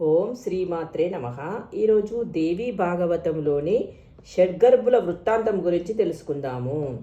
ఓం శ్రీమాత్రే నమ. ఈరోజు దేవి భాగవతంలోని షడ్గర్భుల వృత్తాంతం గురించి తెలుసుకుందాము.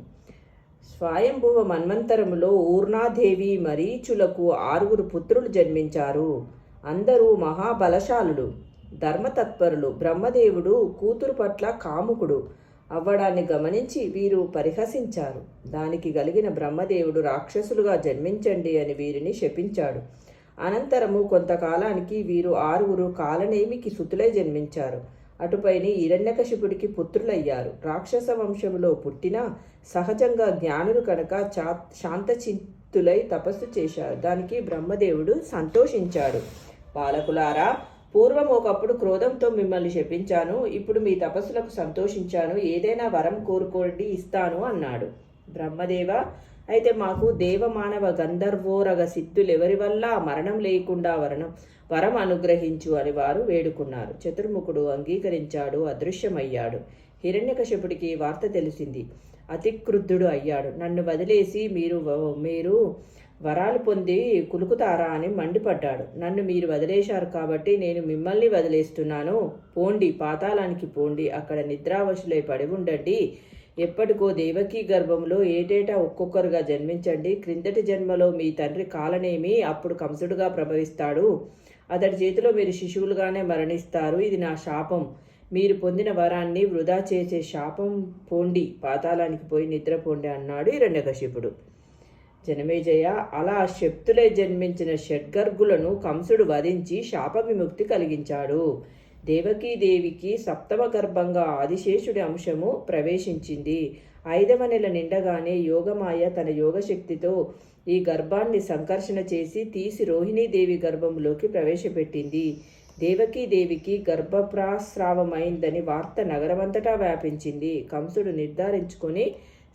స్వయంభువ మన్వంతరములో ఊర్ణాదేవి మరీచులకు ఆరుగురు పుత్రులు జన్మించారు. అందరూ మహాబలశాలుడు ధర్మతత్పరులు. బ్రహ్మదేవుడు కూతురు పట్ల కాముకుడు. అవ్వడాన్ని గమనించి వీరు పరిహసించారు. దానికి కలిగిన బ్రహ్మదేవుడు రాక్షసులుగా జన్మించండి అని వీరిని శపించాడు. అనంతరము కొంతకాలానికి వీరు ఆరుగురు కాలనేమికి సుతులై జన్మించారు. అటుపైని హిరణ్యకశిపుడికి పుత్రులయ్యారు. రాక్షస వంశంలో పుట్టిన సహజంగా జ్ఞానులు కనుక చా శాంతచిత్తులై తపస్సు చేశారు. దానికి బ్రహ్మదేవుడు సంతోషించాడు. బాలకులారా పూర్వం ఒకప్పుడు క్రోధంతో మిమ్మల్ని శపించాను. ఇప్పుడు మీ తపస్సులకు సంతోషించాను. ఏదైనా వరం కోరుకోండి ఇస్తాను అన్నాడు. బ్రహ్మదేవ అయితే మాకు దేవమానవ గంధర్వోరగ సిద్ధులెవరి వల్ల మరణం లేకుండా వరణం వరం అనుగ్రహించు అని వారు వేడుకున్నారు. చతుర్ముఖుడు అంగీకరించాడు అదృశ్యమయ్యాడు. హిరణ్యకశపుడికి వార్త తెలిసింది. అతిక్రుద్ధుడు అయ్యాడు. నన్ను వదిలేసి మీరు మీరు వరాలు పొంది కులుకుతారా అని మండిపడ్డాడు. నన్ను మీరు వదిలేశారు కాబట్టి నేను మిమ్మల్ని వదిలేస్తున్నాను. పోండి పాతాళానికి పోండి. అక్కడ నిద్రావశులై పడి ఉండండి. ఎప్పటికో దేవకీ గర్భంలో ఏటేటా ఒక్కొక్కరుగా జన్మించండి. క్రిందటి జన్మలో మీ తండ్రి కాలనేమి అప్పుడు కంసుడుగా ప్రభవిస్తాడు. అతడి చేతిలో మీరు శిశువులుగానే మరణిస్తారు. ఇది నా శాపం. మీరు పొందిన వరాన్ని వృధా చేసే శాపం పోండి. పాతాళానికి పోయి నిద్రపోండి అన్నాడు హిరణ్యకశిపుడు. జనమేజయ అలా శక్తులే జన్మించిన షడ్గర్గులను కంసుడు వధించి శాప విముక్తి కలిగించాడు. దేవకీదేవికి సప్తమ గర్భంగా ఆదిశేషుడి అంశము ప్రవేశించింది. ఐదవ నెల నిండగానే యోగమాయ తన యోగశక్తితో ఈ గర్భాన్ని సంకర్షణ చేసి తీసి రోహిణీదేవి గర్భంలోకి ప్రవేశపెట్టింది. దేవకీదేవికి గర్భప్రాస్రావమైందని వార్త నగరమంతటా వ్యాపించింది. కంసుడు నిర్ధారించుకొని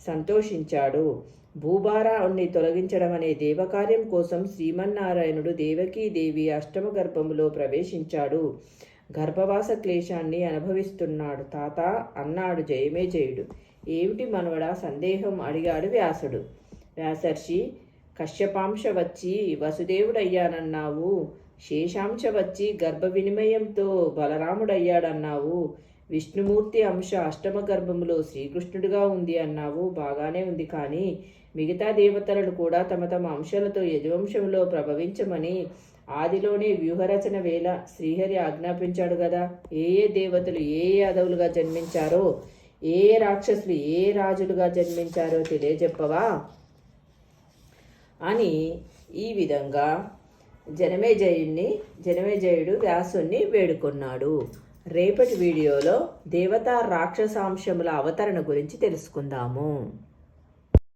సంతోషించాడు. భూభారాన్ని తొలగించడం అనే దేవకార్యం కోసం శ్రీమన్నారాయణుడు దేవకీదేవి అష్టమ గర్భములో ప్రవేశించాడు. గర్భవాస క్లేశాన్ని అనుభవిస్తున్నాడు. తాత అన్నాడు జయమే జయుడు ఏమిటి మనవడా సందేహం? అడిగాడు వ్యాసుడు. వ్యాసర్షి కశ్యపాంశ వచ్చి వసుదేవుడయ్యానన్నావు. శేషాంశ వచ్చి గర్భ వినిమయంతో బలరాముడయ్యాడన్నావు. విష్ణుమూర్తి అంశ అష్టమ గర్భములో శ్రీకృష్ణుడిగా ఉంది అన్నావు. బాగానే ఉంది కానీ మిగతా దేవతలను కూడా తమ తమ అంశాలతో యజవంశంలో ప్రభవించమని ఆదిలోనే వ్యూహరచన వేళ శ్రీహరి ఆజ్ఞాపించాడు కదా ఏ ఏ దేవతలు ఏ ఏ అదవులుగా జన్మించారో ఏ ఏ రాక్షసులు ఏ రాజులుగా జన్మించారో తెలియజెప్పవా? అని ఈ విధంగా జనమేజయుణ్ణి జనమేజయుడు వ్యాసుణ్ణి వేడుకొన్నాడు. రేపటి వీడియోలో దేవతా రాక్షసాంశముల అవతరణ గురించి తెలుసుకుందాము.